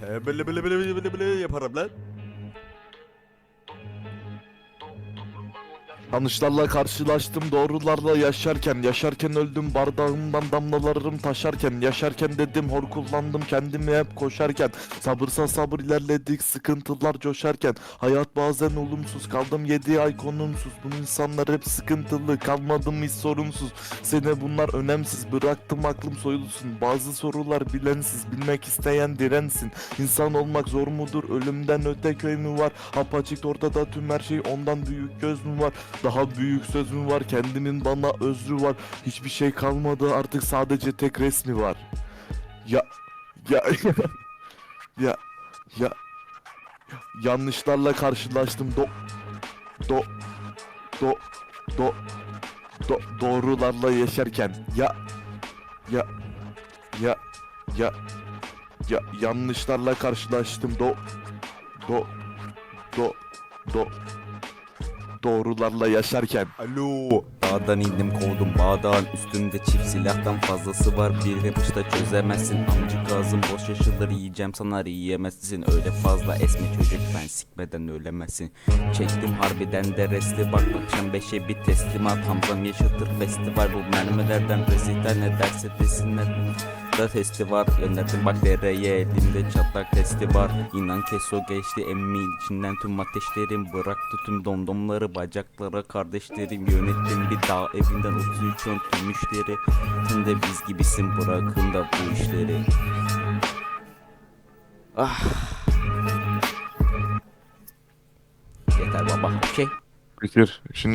He böyle böyle böyle böyle böyle yaparım lan. Yanlışlarla karşılaştım doğrularla yaşarken Yaşarken öldüm bardağımdan damlalarım taşarken Yaşarken dedim hor kullandım kendimi hep koşarken Sabırsa sabır ilerledik sıkıntılar coşarken Hayat bazen olumsuz kaldım 7 ay konumsuz Bu insanlar hep sıkıntılı kalmadım hiç sorumsuz Sene bunlar önemsiz bıraktım aklım soyulsun Bazı sorular bilensiz bilmek isteyen dirensin İnsan olmak zor mudur ölümden öte köy mü var Apaçık ortada tüm her şey ondan büyük göz mü var daha büyük söz mü var kendinin bana özrü var. Hiçbir şey kalmadı artık sadece tek resmi var. Ya ya ya ya yanlışlarla karşılaştım. Do do do do do doğrularla yaşarken. Ya ya ya ya ya yanlışlarla karşılaştım. Do do do do doğrularla yaşarken Alo. Dağdan indim kovdum bağdağın üstünde. Çift silahtan fazlası var Bir yapışta çözemezsin. Amcık ağzım boş yaşılır yiyeceğim sanar yiyemezsin. Öyle fazla esme çocuk ben sikmeden ölemezsin. Çektim harbiden de resti bak akşam beşe bir teslimat. Hamzam yaşatır festival bu mermilerden rezital ne derse desinler. Da testi var Gönderdim bak dereye elimde çatlak testi var. İnan keso geçti emmi içinden tüm ateşlerim. Bıraktı tüm domdomları bacaklara kardeşlerim. Yönettim bir dağ evinden 33 ön tüm müşteri. Sen de biz gibisin bırakın da bu işleri. Ah. Yeter baba okey. Fikir şimdi